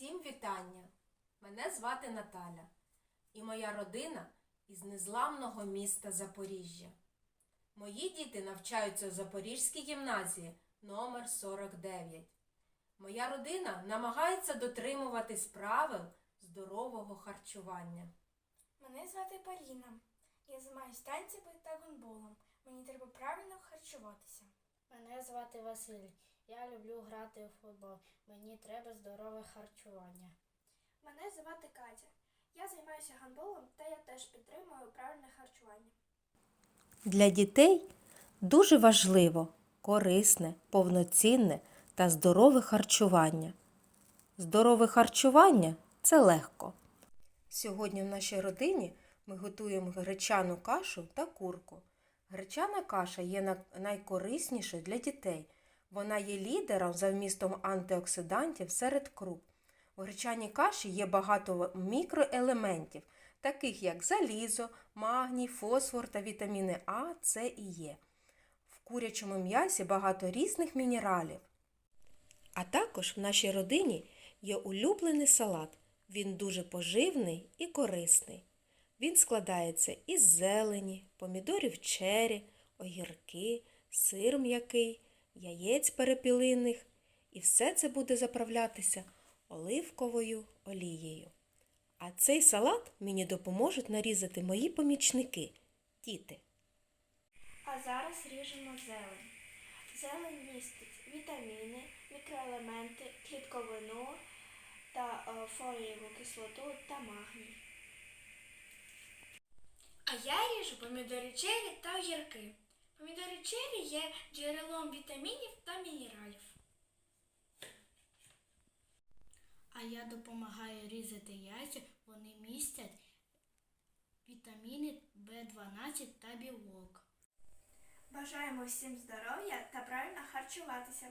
Всім вітання! Мене звати Наталя і моя родина із незламного міста Запоріжжя. Мої діти навчаються у Запорізькій гімназії номер 49. Моя родина намагається дотримуватись правил здорового харчування. Мене звати Поліна. Я займаюся танцями та гонболом. Мені треба правильно харчуватися. Мене звати Василь. Я люблю грати у футбол. Мені треба здорове харчування. Мене звати Катя. Я займаюся гандболом та я теж підтримую правильне харчування. Для дітей дуже важливо корисне, повноцінне та здорове харчування. Здорове харчування це легко. Сьогодні в нашій родині ми готуємо гречану кашу та курку. Гречана каша є на- найкориснішою для дітей. Вона є лідером за вмістом антиоксидантів серед круп. У гречаній каші є багато мікроелементів, таких як залізо, магній, фосфор та вітаміни А, С і Е. В курячому м'ясі багато різних мінералів. А також в нашій родині є улюблений салат. Він дуже поживний і корисний. Він складається із зелені, помідорів чері, огірки, сир м'який, яєць перепілиних. І все це буде заправлятися оливковою олією. А цей салат мені допоможуть нарізати мої помічники, діти. А зараз ріжемо зелень. Зелень містить вітаміни, мікроелементи, клітковину та е, фолієву кислоту та магній. А я ріжу помідори чері та огірки. Помідори черрі є джерелом вітамінів та мінералів. А я допомагаю різати яйця. Вони містять вітаміни В12 та білок. Бажаємо всім здоров'я та правильно харчуватися.